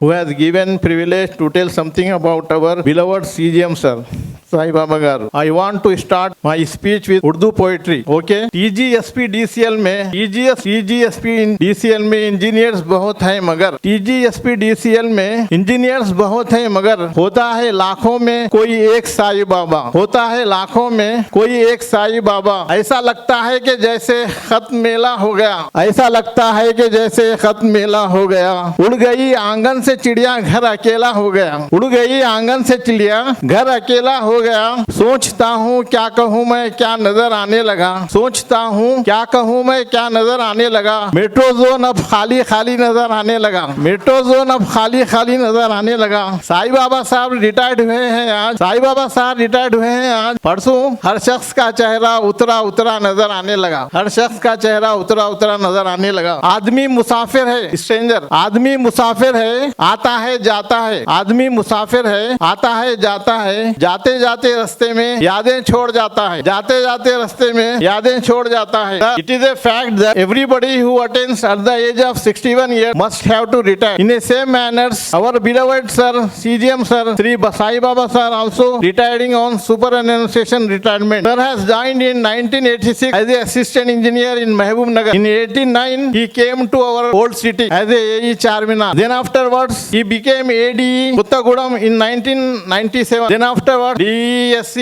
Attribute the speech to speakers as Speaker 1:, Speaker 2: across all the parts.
Speaker 1: who has given privilege to tell something about our beloved CGM sir. Sai Baba Garu. I want to start my speech with Urdu poetry. Okay? TGSP DCL में TGS TGSP DCL में engineers बहुत हैं मगर TGSP DCL में engineers बहुत हैं मगर होता है लाखों में कोई एक साई बाबा होता है लाखों में कोई एक साई बाबा ऐसा लगता है कि जैसे खत्म मेला हो गया ऐसा लगता है कि जैसे खत्म मेला हो गया उड़ गई आँगन से चिड़िया घर अकेला हो गया उड़ गई आँगन से चिड़िया घर अकेला हो गया सोचता हूँ क्या कहूँ मैं, क्या नज़र आने लगा। सोचता हूँ क्या कहूँ मैं, क्या नज़र आने लगा। मेट्रो जोन अब खाली खाली नज़र आने लगा। मेट्रो जोन अब खाली खाली नज़र आने लगा। साई बाबा साहब रिटायर्ड हुए हैं आज। साई बाबा साहब रिटायर्ड हुए हैं आज। परसों हर शख्स का चेहरा उतरा उतरा नज़र आने लगा। हर शख्स का चेहरा उतरा उतरा नज़र आने लगा। आदमी मुसाफिर है स्ट्रेंजर आदमी मुसाफिर है, आता है, जाता है। आदमी मुसाफिर है, आता है, जाता है। जाते जाते जाते रास्ते में यादें छोड़ जाता है। जाते जाते रास्ते में यादें छोड़ जाता है। It is a fact that everybody who attends at the age of 61 year must have to retire in the same manners our beloved sir CGM sir Shri Basai Baba sir also retiring on superannuation retirement sir has joined in 1986 as a assistant engineer in Mahbub Nagar in 89 he came to our old city as a AE Charminar then afterwards he became AD Kothagudem in 1997 then afterwards he DESC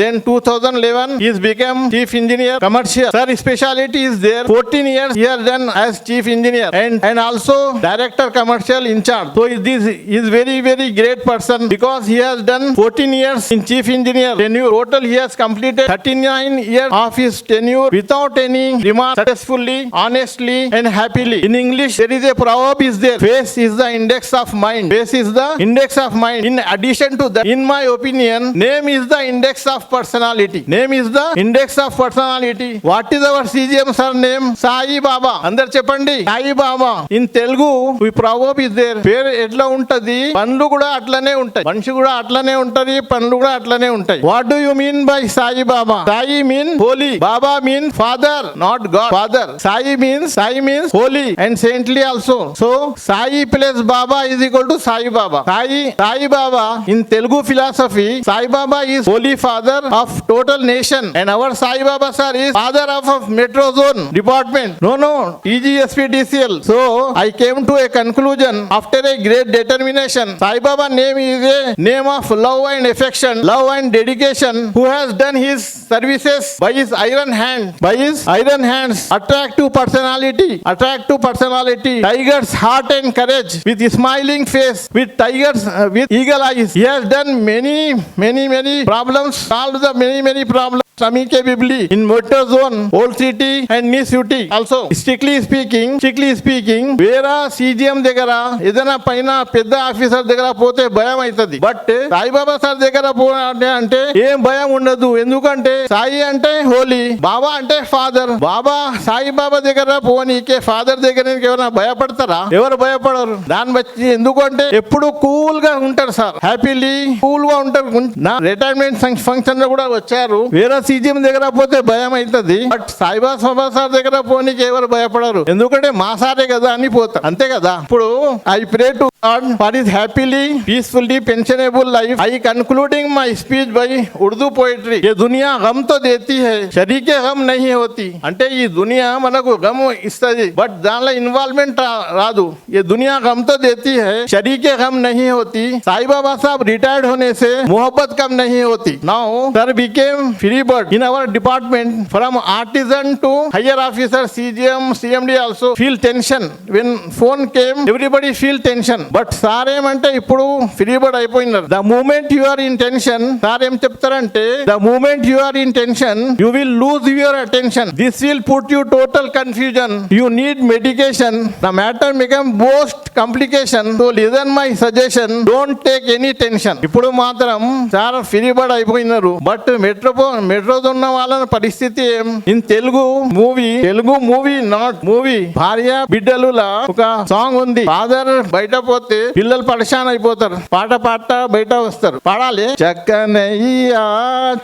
Speaker 1: then 2011 he has become chief engineer commercial. Sir speciality is there. 14 years he has done as chief engineer. And and also director commercial in charge. So this is very very great person because he has done 14 years in chief engineer. Tenure total he has completed 39 years of his tenure without any remark successfully honestly and happily. In english there is a proverb is there. Face is the index of mind. Face is the index of mind. In addition to that in my opinion name is the index of personality. Name is the index of personality. What is our cgm sir name? Sai Baba అందరు చెప్పండి Sai Baba in Telugu ఈ proverb is there పేరు ఎట్లా ఉంటది పనులు కూడా అట్లనే ఉంటాయి మనిషి కూడా అట్లనే ఉంటది పనులు కూడా అట్లనే ఉంటాయి what do you mean by Sai Baba Sai mean holy Baba mean father not god father Sai means Sai means holy and saintly also so Sai plus Baba is equal to Sai Baba Sai Sai Baba in Telugu philosophy Sai Baba is holy father of total nation and our Sai Baba sir is father of, of metro zone department. No, no, EGSPDCL. So I came to a conclusion after a great determination. Sai Baba name is a name of love and affection, love and dedication who has done his services by his iron hand, by his iron hands, attractive personality, attractive personality, tiger's heart and courage with smiling face, with tigers, uh, with eagle eyes. He has done many, many many problems, solved the many, many problems. amicably in motor zone, old city and new city. Also, strictly speaking, strictly speaking, వేరే CGM దగ్గర ఏదైనా పైన పెద్ద officer దగ్గర పోతే భయం అవుతుంది. But Saibaba sir దగ్గర పోతే అంటే ఏం భయం ఉండదు. ఎందుకంటే సాయి అంటే హోలీ బాబా అంటే ఫాదర్. బాబా సాయిబాబా దగ్గర పోనీకే ఫాదర్ దగ్గర ఎవరైనా భయపడతారా? ఎవరు భయపడరు? దాన్ని బట్టి ఎందుకంటే ఎప్పుడు కూల్గా ఉంటారు సార్. హ్యాపీలీ కూల్గా ఉంటారు. నా రిటైర్మెంట్ ఫంక్షన్లో కూడా వచ్చారు. వేరే సీజీఎం దగ్గర పోతే భయం అవుతుంది. బట్ సాయిబా సభా సార్ దగ్గర పోనీకి ఎవరు భయపడరు. ఎందుకంటే మా సారే కదా అని పోతారు అంతే కదా? ఇప్పుడు I pray to God for is happily peacefully pensionable life I concluding my speech by Urdu poetry ये दुनिया गम तो देती है शरीके गम नहीं होती అంటే ఈ దునియా మనకు గమ్ ఇస్తుంది బట్ దానిలో ఇన్వాల్వ్మెంట్ రాదు ये दुनिया गम तो देती है शरीके गम नहीं होती साई बाबा साहब रिटायर्ड होने से मोहब्बत कम नहीं होती now sir became free bird in our department from artisan to higher officer cgm cmd also feel tension when phone came everybody feel tension but sir ఏమంటే ఇప్పుడు ఫ్రీ బర్డ్ అయిపోయినారు the moment you are in tension sir ఏం చెప్తారంటే the moment you are in tension you will lose your attention this will put you total confusion you need medication the matter become most complication so listen my suggestion don't take any tension ఇప్పుడు మాత్రం చాలా free bird అయిపోయినారు but metro metros ఉన్న వాళ్ళ పరిస్థితి ఏం? In Telugu movie Telugu movie not movie భార్య బిడ్డలులా ఒక సాంగ్ ఉంది. ఫాదర్ బయట పోతే పిల్లలు పరిశాన్ అయిపోతారు. పాట పాట బయట వస్తారు. పాడాలి. చక్కనయ్యా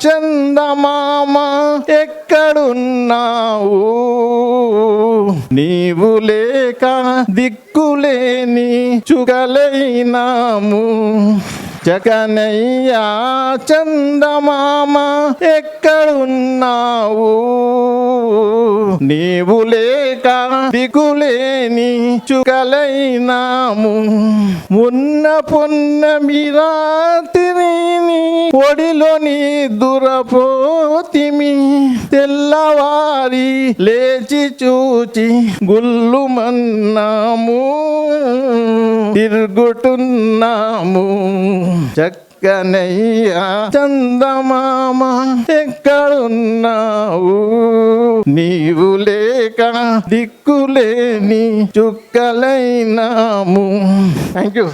Speaker 1: చందమామ ఎక్కడున్నావు? నీవు లేక దిక్కులేని చుగలైనాము జగనయ్యా చందమామ ఎక్కడున్నావు? నీవు లేక దిగులేని చుకలైనాము మున్న పొన్న మీరాతిని ఒడిలోని దురపోతిమి తెల్లవారి లేచి చూచి గుల్లుమన్నాము తిరుగుతున్నాము. చక్కనయ్యా చందమామ ఎక్కడున్నావు? నీవు లేక దిక్కులేని చుక్కలైనాము. Thank you